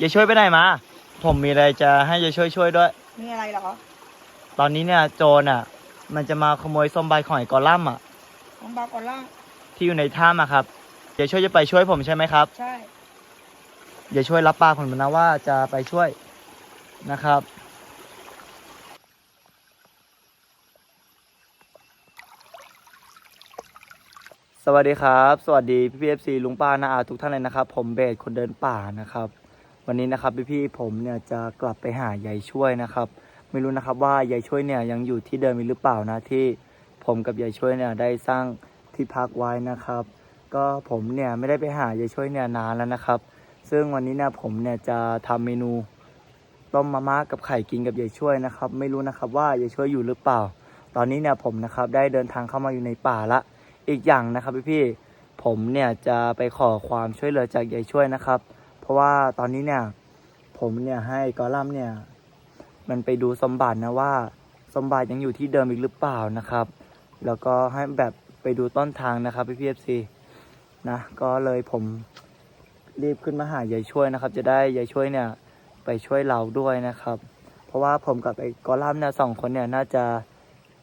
ยายช่วยไปไหนมา ผมมีอะไรจะให้ยายช่วยช่วยด้วย มีอะไรเหรอ ตอนนี้เนี่ยโจรอะ มันจะมาขโมยสมบัติของไอ้กอลัมน์อะ ของบาร์กอล่าที่อยู่ในถ้ำอะครับยายช่วยจะไปช่วยผมใช่ไหมครับใช่ ยายช่วยรับปากผมนะว่าจะไปช่วยนะครับ สวัสดีครับ สวัสดีพี่พีเอฟซีลุงป้านาอาทุกท่านเลยนะครับ ผมเบสคนเดินป่านะครับ วันนี้นะครับพี่พี่ๆผมเนี่ยจะกลับไปหายายช่วยนะครับ ไม่รู้นะครับว่ายายช่วยเนี่ยยังอยู่ที่เดิมหรือเปล่านะที่ผมกับยายช่วยเนี่ยได้สร้างที่พักไว้นะครับ ก็ผมเนี่ยไม่ได้ไปหายายช่วยเนี่ยนานแล้วนะครับ ซึ่งวันนี้เนี่ยผมเนี่ยจะทำเมนูต้มมาม่ากับไข่กินกับยายช่วยนะครับ ไม่รู้นะครับว่ายายช่วยอยู่หรือเปล่า ตอนนี้เนี่ยผมนะครับได้เดินทางเข้ามาอยู่ในป่าละ อีกอย่างนะครับพี่พี่ๆผมเนี่ยจะไปขอความช่วยเหลือจากยายช่วยนะครับ ราะว่าตอนนี้เนี่ย ผมเนี่ยให้กอลัมเนี่ย มันไปดูสมบัตินะว่า สมบัติยังอยู่ที่เดิมอีกหรือเปล่านะครับ แล้วก็ให้แบบไปดูต้นทางนะครับพี่พีเอฟซีนะก็เลยผมรีบขึ้นมาหายายช่วยนะครับ จะได้ยายช่วยเนี่ยไปช่วยเราด้วยนะครับ เพราะว่าผมกับไอ้กอลัมเนี่ยสองคนเนี่ยน่าจะ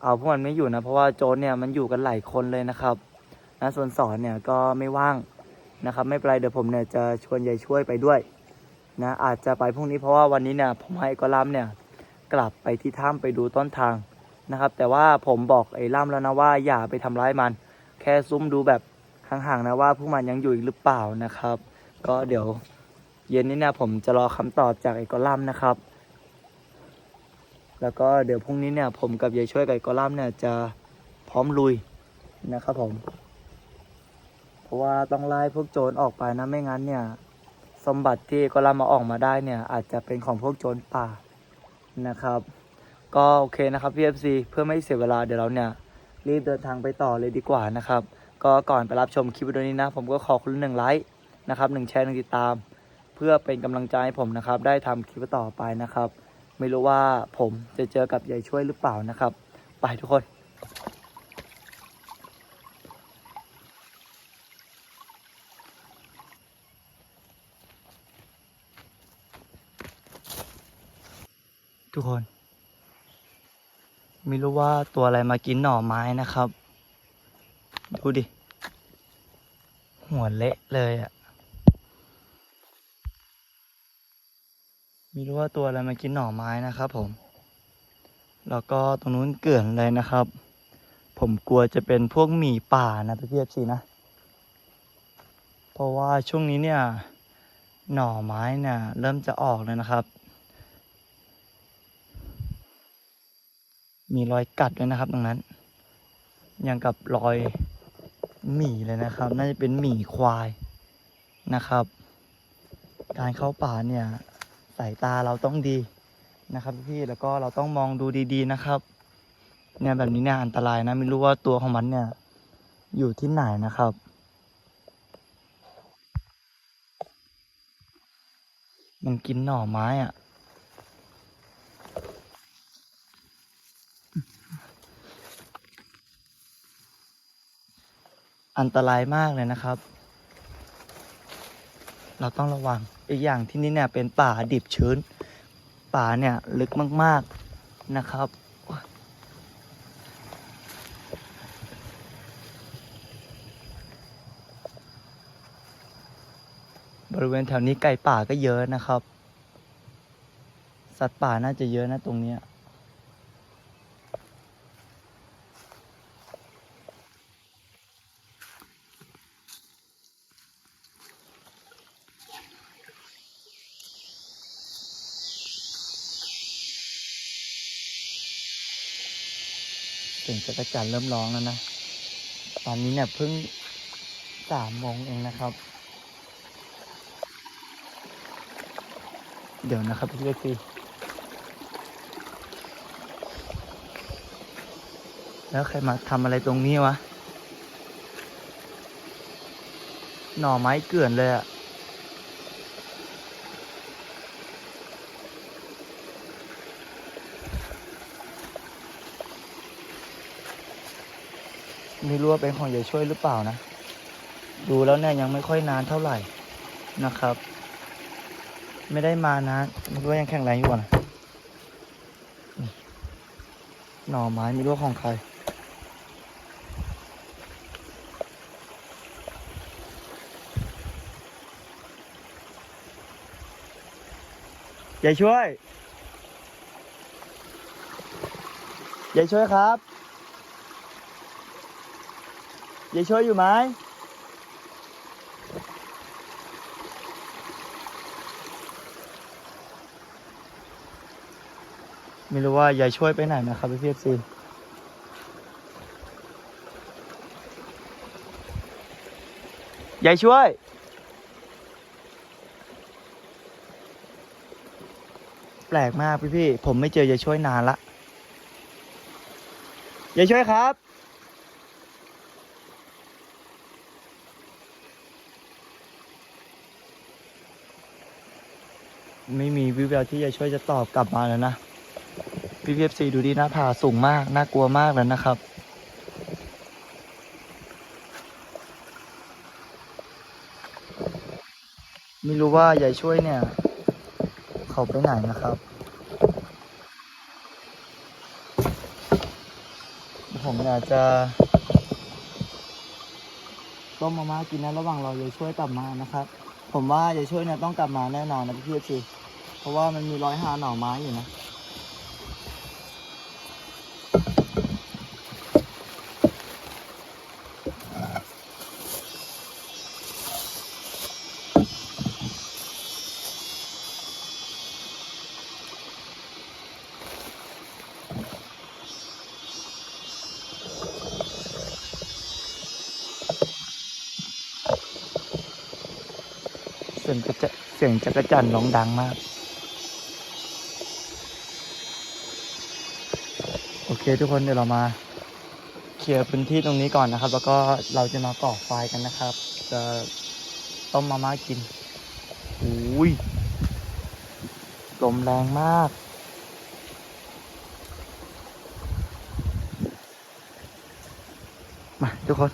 เอาพวกมันไม่อยู่นะ เพราะว่าโจรเนี่ยมันอยู่กันหลายคนเลยนะครับนะส่วนสอนเนี่ยก็ไม่ว่าง นะครับ ไม่เป็นไรเดี๋ยวผมเนี่ยจะชวนยายช่วยไปด้วยนะอาจจะไปพรุ่งนี้เพราะว่าวันนี้เนี่ยผมให้กอลัมเนี่ยกลับไปที่ถ้ำไปดูต้นทางนะครับ แต่ว่าผมบอกไอ้ล่ำแล้วนะว่าอย่าไปทำร้ายมัน แค่ซุ่มดูแบบห่างๆนะว่าพวกมันยังอยู่อีกหรือเปล่านะครับ ก็เดี๋ยวเย็นนี้เนี่ยผมจะรอคำตอบจากไอ้กอลัมนะครับ แล้วก็เดี๋ยวพรุ่งนี้เนี่ยผมกับยายช่วยกับไอ้กอลัมเนี่ยจะพร้อมลุยนะครับผม เพราะว่าต้องไล่พวกโจรออกไปนะไม่งั้นเนี่ย สมบัติที่กอลัมาออกมาได้เนี่ย อาจจะเป็นของพวกโจรป่านะครับ ก็โอเคนะครับ PFC เพื่อไม่เสียเวลาเดี๋ยวเราเนี่ย รีบเดินทางไปต่อเลยดีกว่านะครับ ก็ก่อนไปรับชมคลิปวิดีโอนี้นะ ผมก็ขอคุณหนึ่งไลค์นะครับหนึ่งแชร์หนึ่งติดตาม เพื่อเป็นกำลังใจให้ผมนะครับ ได้ทำคลิปต่อไปนะครับ ไม่รู้ว่าผมจะเจอกับยายช่วยหรือเปล่านะครับ ไปทุกคน ทุกคน ไม่รู้ว่าตัวอะไรมากินหน่อไม้นะครับ ดูดิ หัวเละเลยอะ่ะไม่รู้ว่าตัวอะไรมากินหน่อไม้นะครับผม แล้วก็ตรงนู้นเกลื่อนเลยนะครับ ผมกลัวจะเป็นพวกหมีป่านะพี่เพียบสินะ เพราะว่าช่วงนี้เนี่ยหน่อไม้เนี่ยเริ่มจะออกแล้วนะครับ มีรอยกัดด้วยนะครับ ตรงนั้น อย่างกับรอยหมีเลยนะครับ น่าจะเป็นหมีควายนะครับ การเข้าป่าเนี่ยสายตาเราต้องดีนะครับพี่แล้วก็เราต้องมองดูดีๆนะครับ เนี่ยแบบนี้เนี่ยอันตรายนะไม่รู้ว่าตัวของมันเนี่ย อยู่ที่ไหนนะครับมันกินหน่อไม้อะ อันตรายมากเลยนะครับ เราต้องระวังอีกอย่างที่นี่เนี่ยเป็นป่าดิบชื้น ป่าเนี่ยลึกมากๆนะครับบริเวณแถวนี้ไก่ป่าก็เยอะนะครับ สัตว์ป่าน่าจะเยอะนะตรงเนี้ย สียงจักรจันทร์เริ่มร้องแล้วนะ ตอนนี้เนี่ยเพิ่งสามโมงเองนะครับ เดี๋ยวนะครับพี่เล็กซีแล้วใครมาทำอะไรตรงนี้วะ หน่อไม้เกลื่อนเลยอะ ไม่รู้ว่าเป็นของยายช่วยหรือเปล่านะ ดูแล้วเนี่ยยังไม่ค่อยนานเท่าไหร่นะครับ ไม่ได้มานะไม่รู้ว่ายังแข็งแรงอยู่นะหน่อไม้ไม่รู้ว่าของใครยายช่วยยายช่วยครับ ยายช่วยอยู่ไหมไม่รู้ว่ายายช่วยไปไหนนะครับพี่พีเอฟซียายช่วย แปลกมากพี่พี่ผมไม่เจอยายช่วยนานละยายช่วยครับ ไม่มีวิวแววที่ยายช่วยจะตอบกลับมาแล้วนะพี่พีเอฟซีดูดิหน้าผาสูงมาก น่ากลัวมากแล้วนะครับ ไม่รู้ว่ายายช่วยเนี่ย เขาไปไหนนะครับ ผมอยากจะต้มมาม่ากินนะระหว่างรอยายช่วยกลับมานะครับ ผมว่ายายช่วยเนี่ยต้องกลับมาแน่นอนนะพี่พีเอฟซี ราะว่ามันมีร้อยหาหน่อไม้อยู่นะเสียงกระจะเสียงจักรจันร้องดังมาก คทุกคนเดี๋ยวเรามาเคลียร์พื้นที่ตรงนี้ก่อนนะครับ แล้วก็เราจะมาก่อไฟกันนะครับ จะต้มมาม่ากินโอ้ยลมแรงมาก มาทุกคน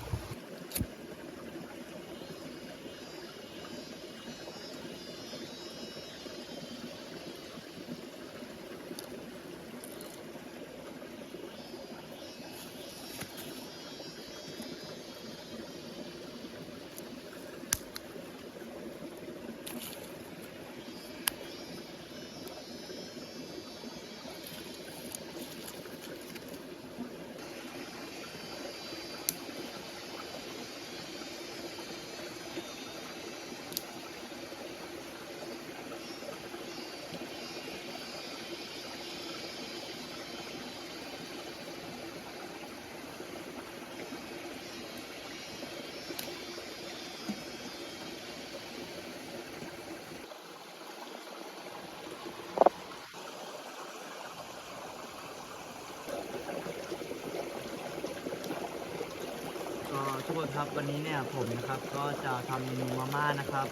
ก็ทุก ครับวันนี้เนี่ยผมนะครับก็จะทำเมนูมาม่านะครับ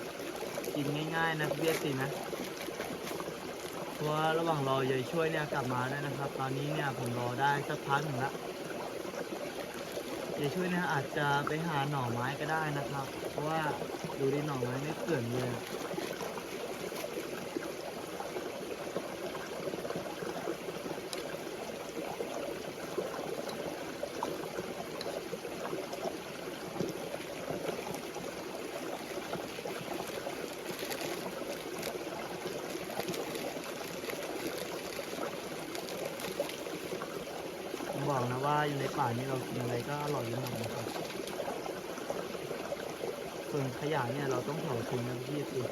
กินง่ายๆนะเพี่เอสซีนะเพราะว่าระหว่างรอยายช่วยเนี่ยกลับมาได้นะครับ ตอนนี้เนี่ยผมรอได้สักพักหนึ่งละยายช่วยเนี่ยอาจจะไปหาหน่อไม้ก็ได้นะครับ เพราะว่าดูดิหน่อไม้ไม่เกลื่อนเลย อกนะว่าอยู่ในป่านี้เรากินอะไรก็อร่อยอยู่หมดนะครับ ส่วนขยะเนี่ยเราต้องเผาทิ้งนะพี่คือ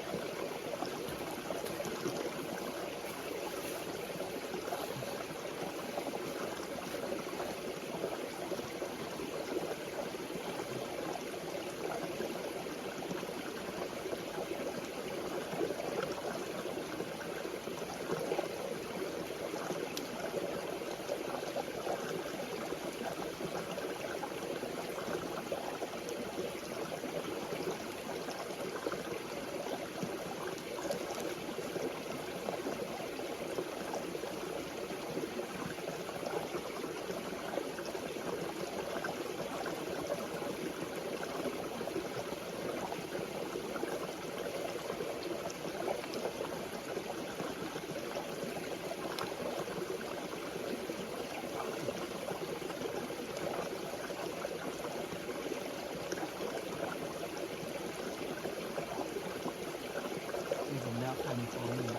แล้วภายในท้องเลย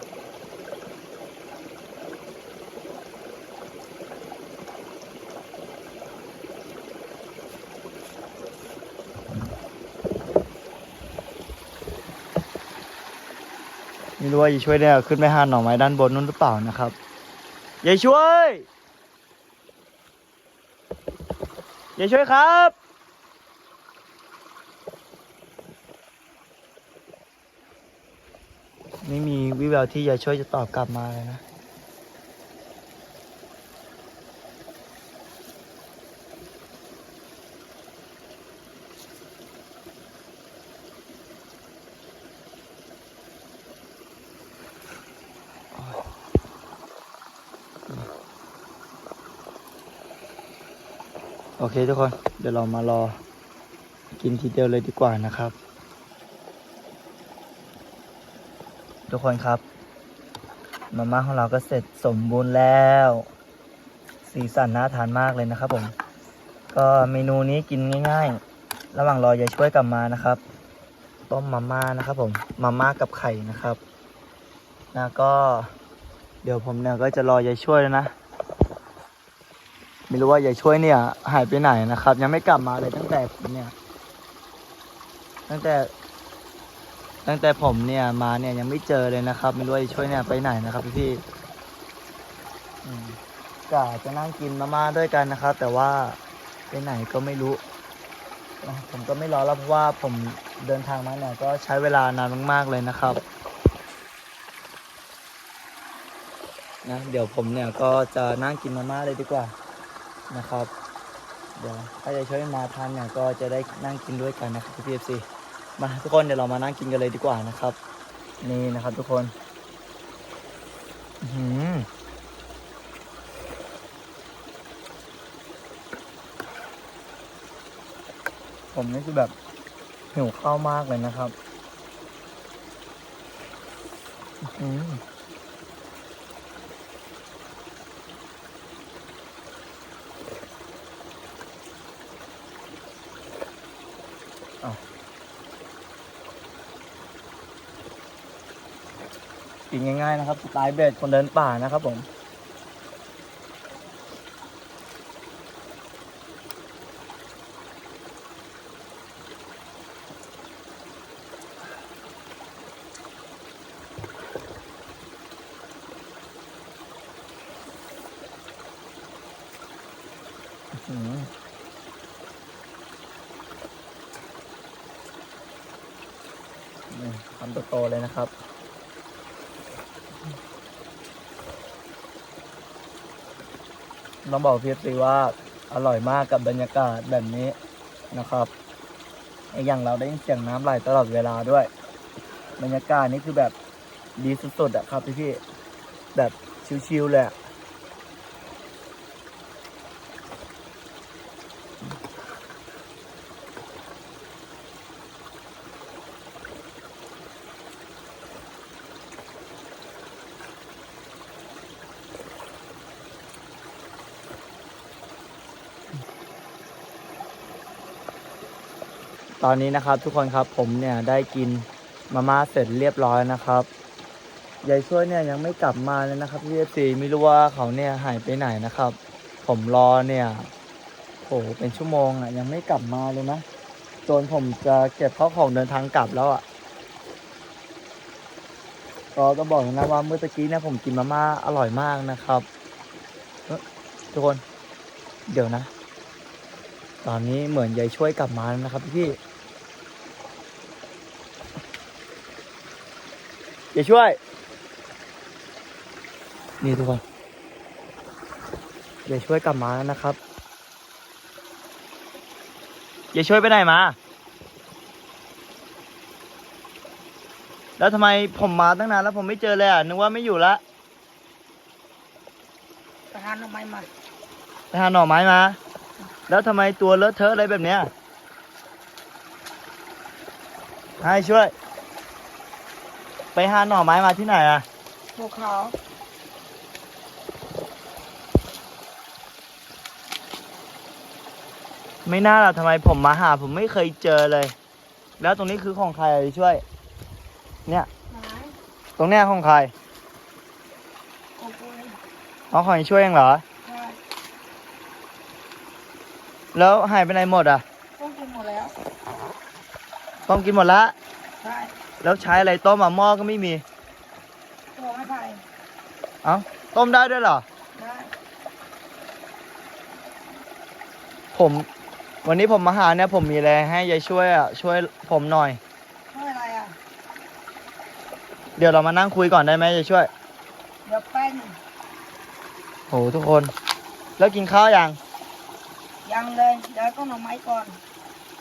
ไม่รู้ว่ายายช่วยเนี่ยขึ้นไปหาหน่อไม้ด้านบนนู้นหรือเปล่านะครับยายช่วยยายช่วยครับ ไม่ มีวิแวที่ยายช่วยจะตอบกลับมาเลยนะโอเคทุกคน เดี๋ยวเรามารอ กินทีเดียวเลยดีกว่านะครับ ทุกคนครับ มาม่าของเราก็เสร็จสมบูรณ์แล้ว สีสันน่าทานมากเลยนะครับผม ก็เมนูนี้กินง่าย ๆ ระหว่างรอยายช่วยกลับมานะครับ ต้มมาม่านะครับผม มาม่ากับไข่นะครับแล้วก็เดี๋ยวผมเนี่ยก็จะรอยายช่วยแล้วนะ ไม่รู้ว่ายายช่วยเนี่ย หายไปไหนนะครับ ยังไม่กลับมาเลยตั้งแต่ผมเนี่ย ตั้งแต่ ตั้งแต่ผมเนี่ยมาเนี่ยยังไม่เจอเลยนะครับ ไม่รู้ว่ายช่วยเนี่ยไปไหนนะครับพี่พี่กะจะนั่งกินมาม่าด้วยกันนะครับ แต่ว่าไปไหนก็ไม่รู้ ผมก็ไม่รอแล้วเพราะว่าผมเดินทางมาเนี่ยก็ใช้เวลานานมาก ๆเลยนะครับนะเดี๋ยวผมเนี่ยก็จะนั่งกินมาม่าเลยดีกว่านะครับ เดี๋ยวถ้าจะช่วยมาทานเนี่ยก็จะได้นั่งกินด้วยกันนะครับพี่พีเอฟซี มาทุกคนเดี๋ยวเรามานั่งกินกันเลยดีกว่านะครับ นี่นะครับทุกคนอื้อหือผมนี่คือแบบหิวข้าวมากเลยนะครับ อืม กินง่ายๆนะครับสไตล์เบสคนเดินป่านะครับผมอื้อหือนี่คำโตๆเลยนะครับ ต้องบอกพี่ซีว่าอร่อยมากกับบรรยากาศแบบนี้นะครับไออย่างเราได้ยินเสียงน้ำไหลตลอดเวลาด้วย บรรยากาศนี่คือแบบดีสุดๆอะครับพี่พี่ๆแบบชิวๆเลยอะ ตอนนี้นะครับทุกคนครับผมเนี่ยได้กินมาม่าเสร็จเรียบร้อยนะครับยายช่วยเนี่ยยังไม่กลับมาเลยนะครับพี่เอฟซีไม่รู้ว่าเขาเนี่ยหายไปไหนนะครับ ผมรอเนี่ยโหเป็นชั่วโมงอะยังไม่กลับมาเลยนะจนผมจะเก็บข้าวของเดินทางกลับแล้วอะก็ต้องบอกนะว่าเมื่อตะกี้เนี่ยผมกินมาม่าอร่อยมากนะครับทุกคน เดี๋ยวนะ ตอนนี้เหมือนยายช่วยกลับมาแล้วนะครับพี่ ยายช่วย นี่ทุกคนยายช่วยกลับมาแล้วนะครับยายช่วยไปไหนมา แล้วทำไมผมมาตั้งนานแล้วผมไม่เจอเลยอะนึกว่าไม่อยู่ละไปหาหน่อไม้มาไปหาหน่อไม้มา แล้วทำไมตัวเลอะเทอะอะไรแบบเนี้ยให้ช่วยไป หาหน่อไม้มาที่ไหนอะภูเขาไม่น่าล่ะทำไมผมมาหา ผมไม่เคยเจอเลย แล้วตรงนี้คือของใครอะช่วย เนี่ย ไม้ตตรงเนี้ยของใครโอ้โหอ๋อของยายช่วยเองเหรอ ใช่แล้วหายไปไหนหมดอะต้องกินหมดแล้ว ต้มกินหมดละใช่ แล้วใช้อะไรต้มอะหม้อก็ไม่มีตัวไม่ไผ่เอ้าต้มได้ด้วยเหรอ ได้ผม วันนี้ผมมาหาเนี่ยผมมีอะไรให้ยายช่วยอะช่วยผมหน่อยเท่าอะไรอะ เดี๋ยวเรามานั่งคุยก่อนได้ไหมยายช่วยเดี๋ยวแป้งโหทุกคน แล้วกินข้าวยังยังเลยเดี๋ยวต้องหน่อไม้ก่อน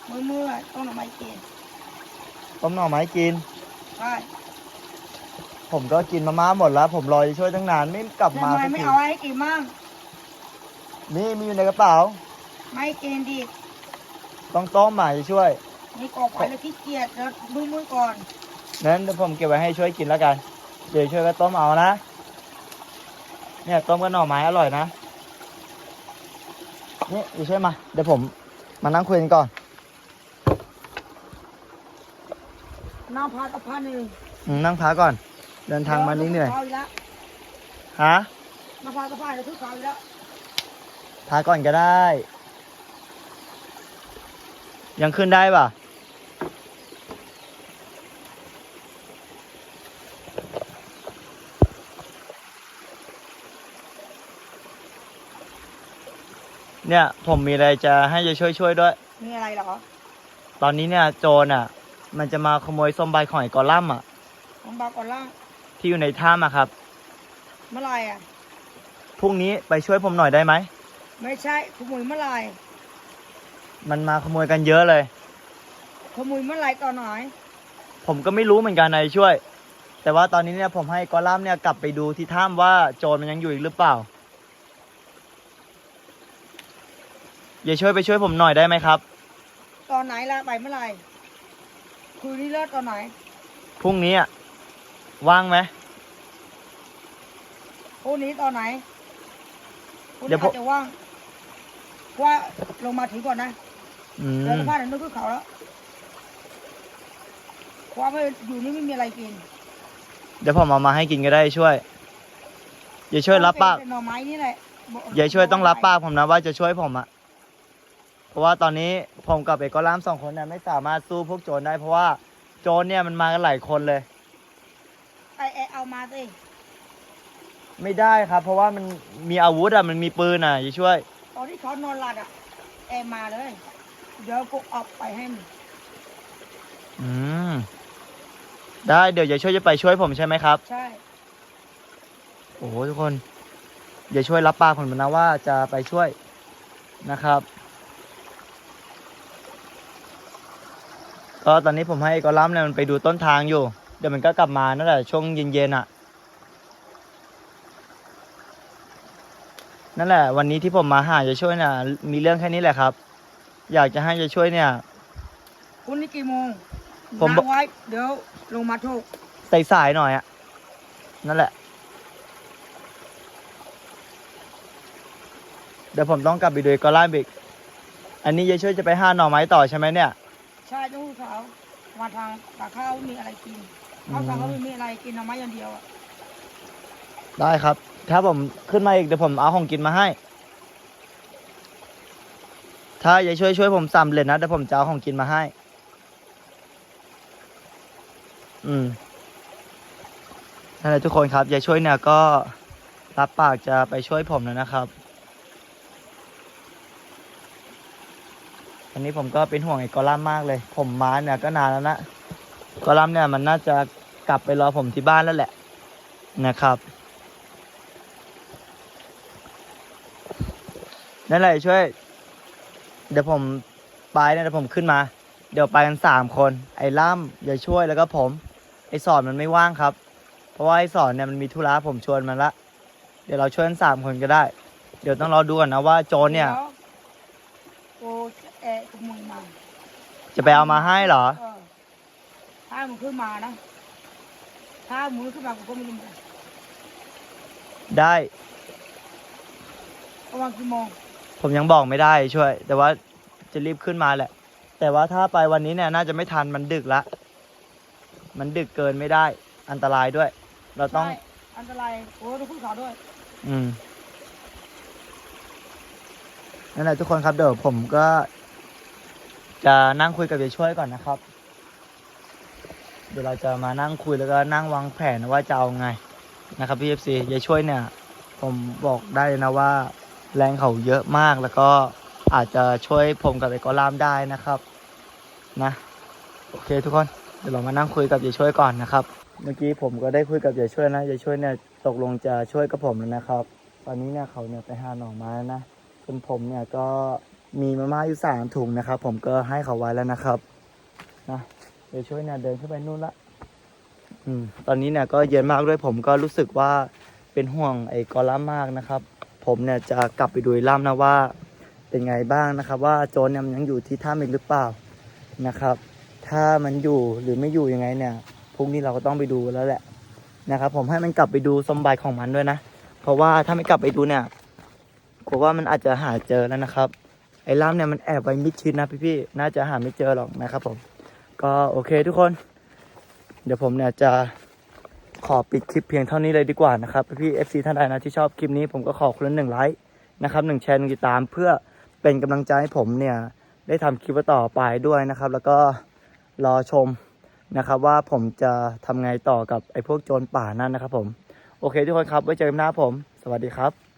มือมือๆต้องหน่อไม้กินต้มหน่อไม้กิน ใช่ผมก็กินมาม่าหมดแล้ว ผมรอยายช่วยตั้งนานไม่กลับทำมาไมสักไม่ทีเอาให้กินมั่งนี่มีอยู่ในกระเป๋า ไม่กินดิต้องต้มหมายายช่วย นี่กรอกไปแล้วขี้เกียจแล้วมือมือๆก่อนนั้นเดี๋ยวผมเก็บไว้ให้ช่วยกินแล้วกัน เดี๋ยวช่วยก็ต้มเอานะ เนี่ยต้มกับหน่อไม้อร่อยนะ นี่เดี๋ยวช่วยมา เดี๋ยวผมมานั่งคุยกันก่อน น้ำพักกับพันหนึ่งอืมนั่งพักก่อน เดินทางมานี่เหนื่อยเอาอีกแล้วฮะน้ำพักกับพันแล้วทุกเขาอีกแล้วพักก่อนก็ได้ ยังขึ้นได้ป่ะ เนี่ย ผมมีอะไรจะให้ยายช่วยช่วยด้วย มีอะไรเหรอ ตอนนี้เนี่ยโจรอะ มันจะมาขโมยสมบัติของไอ้กอลัมน์อะ ของบาก่อนล่างที่อยู่ในถ้ำอะครับ เมื่อไหรอะ พรุ่งนี้ไปช่วยผมหน่อยได้ไหม ไม่ใช่ขโมยเมื่อไหรมันมาขโมยกันเยอะเลย ขโมยเมื่อไหรตอนไหนผมก็ไม่รู้เหมือนกันนายช่วย แต่ว่าตอนนี้เนี่ยผมให้กอลัมน์เนี่ยกลับไปดูที่ถ้ำว่าโจรมันยังอยู่อีกหรือเปล่า อย่าช่วยไปช่วยผมหน่อยได้ไหมครับ ตอนไหนล่ะไปเมื่อไหร คืนนี้เลิกตอนไหนพรุ่งนี้อะว่างไหม พรุ่งนี้ตอนไหนพรุ่งเดี๋นี้ยวผมอาจจะว่างว่าลงมาถึงก่อนนะอืเดินมผ่านนึกขึ้นเขาแล้วว่าไม่อยู่นี่ไม่มีอะไรกินเดี๋ยวผมเอามาให้กินก็ได้ช่วยอย่าช่วยรับปากเป็นหน่อไม้นี่แหละบอกอย่าช่วยต้องรับปากผมนะว่าจะช่วยผมอะ เพราะว่าตอนนี้ผมกับเอกกอลามสองคนเนี่ยไม่สามารถสู้พวกโจรได้ เพราะว่าโจรเนี่ยมันมากันหลายคนเลยไอเอเอามาสิไม่ได้ครับ เพราะว่ามันมีอาวุธอะมันมีปืนอะอย่าช่วย ตอนที่เขานอนหลับอะแอมาเลย เดี๋ยวกูเออกไปให้มึงอืมได้เดี๋ยวอย่าช่วยจะไปช่วยผมใช่ไหมครับ ใช่ โอ้โหทุกคนอย่าช่วยรับปากผมนะว่าจะไปช่วยนะครับ ก็ตอนนี้ผมให้กอลัมน์เนี่ยมันไปดูต้นทางอยู่ เดี๋ยวมันก็กลับมานั่นแหละช่วงเย็นๆอะ นั่นแหละ วันนี้ที่ผมมาหาจะช่วยเนี่ยมีเรื่องแค่นี้แหละครับ อยากจะให้จะช่วยเนี่ย คุณนี่กี่โมงผมบอก นั่งไว้เดี๋ยวลงมาถูกสายๆหน่อยอะนั่นแหละ เดี๋ยวผมต้องกลับไปดูกอลัมน์อีกอันนี้ยายช่วยจะไปห้าหน่อไม้ต่อใช่ไหมเนี่ย ใช่ต้องเขามาทางปากข้าวมีอะไรกินเขาทางเขาไม่มีอะไรกินเอาไม้อย่างเดียวอะได้ครับ ถ้าผมขึ้นมาอีกเดี๋ยวผมเอาของกินมาให้ ถ้ายายช่วยช่วยผมสำเร็จนะเดี๋ยวผมจะเอาของกินมาให้ อืมนั่นแหละทุกคนครับยายช่วยเนี่ยก็รับปากจะไปช่วยผมแล้วนะครับ อันนี้ผมก็เป็นห่วงไอ้กอลัมมากเลย ผมมาเนี่ยก็นานแล้วนะกอลัมเนี่ยมันน่าจะกลับไปรอผมที่บ้านแล้วแหละนะครับนั่นแหละช่วย เดี๋ยวผมไปเนี่ยเดี๋ยวผมขึ้นมา เดี๋ยวไปกันสามคน ไอ้ล่ำอย่าช่วยแล้วก็ผม ไอ้สอนมันไม่ว่างครับ เพราะว่าไอ้สอนเนี่ยมันมีธุระผมชวนมันละ เดี๋ยวเราช่วยกันสามคนก็ได้ เดี๋ยวต้องรอดูก่อนนะว่าโจรเนี่ย ดี๋วกูจะแอะขโมยมา จะไปเอามาให้เหรอ เออถ้ามึงขึ้นมานะ ถ้ามึงขึ้นมากูก็ไม่รู้เหมือนกันได้ ประมาณกี่โมงผมยังบอกไม่ได้ช่วย แต่ว่าจะรีบขึ้นมาแหละ แต่ว่าถ้าไปวันนี้เนี่ยน่าจะไม่ทันมันดึกละ มันดึกเกินไม่ได้ อันตรายด้วย เราต้อง ใช่อันตรายโอ้ดูขึ้นเขาด้วย อืมนั่นแหละทุกคนครับเดี๋ยวผมก็ จะนั่งคุยกับยายช่วยก่อนนะครับ เดี๋ยวเราจะมานั่งคุยแล้วก็นั่งวางแผนว่าจะเอาไงนะครับพี่เอฟซียายช่วยเนี่ย ผมบอกได้นะว่า แรงเขาเยอะมากแล้วก็อาจจะช่วยผมกับไอ้กอลามได้นะครับนะโอเคทุกคนเดี๋ยวเรามานั่งคุยกับยายช่วยก่อนนะครับ เมื่อกี้ผมก็ได้คุยกับยายช่วยนะยายช่วยเนี่ยตกลงจะช่วยกับผมแล้วนะครับ ตอนนี้เนี่ยเขาเนี่ยไปหาหน่อไม้นะส่วนผมเนี่ยก็ มีมาม่าอยู่สามถุงนะครับ ผมก็ให้เขาไว้แล้วนะครับนะยายวช่วยเนี่ยเดินขึ้นไปนู่นละอืมตอนนี้เนี่ยก็เย็นมากด้วยผมก็รู้สึกว่าเป็นห่วงไอ้กอลัมน์มากนะครับ ผมเนี่ยจะกลับไปดูไอ้ล่ำนะว่า เป็นไงบ้างนะครับ ว่าโจรเนี่ยมันยังอยู่ที่ถ้ำอีกหรือเปล่านะครับ ถ้ามันอยู่หรือไม่อยู่ยังไงเนี่ยพรุ่งนี้เราก็ต้องไปดูแล้วแหละนะครับ ผมให้มันกลับไปดูสมบัติของมันด้วยนะ เพราะว่าถ้าไม่กลับไปดูเนี่ยกลัวว่ามันอาจจะหาเจอแล้วนะครับ อ้ล่ามเนี่ยมันแอบไว้มิดชิดนะพี่ๆน่าจะหาไม่เจอหรอกนะครับผม ก็โอเคทุกคน เดี๋ยวผมเนี่ยจะขอปิดคลิปเพียงเท่านี้เลยดีกว่านะครับพี่ๆ FC ท่านใดนะที่ชอบคลิปนี้ผมก็ขอคนละหนึ่งไลค์นะครับหนึ่งแชร์หนึ่งติดตามเพื่อเป็นกำลังใจให้ผมเนี่ยได้ทำคลิปต่อไปด้วยนะครับ แล้วก็รอชมนะครับว่าผมจะทำไงต่อกับไอ้พวกโจรป่านั่นนะครับผม โอเคทุกคนครับไว้เจอกันหน้าผม สวัสดีครับ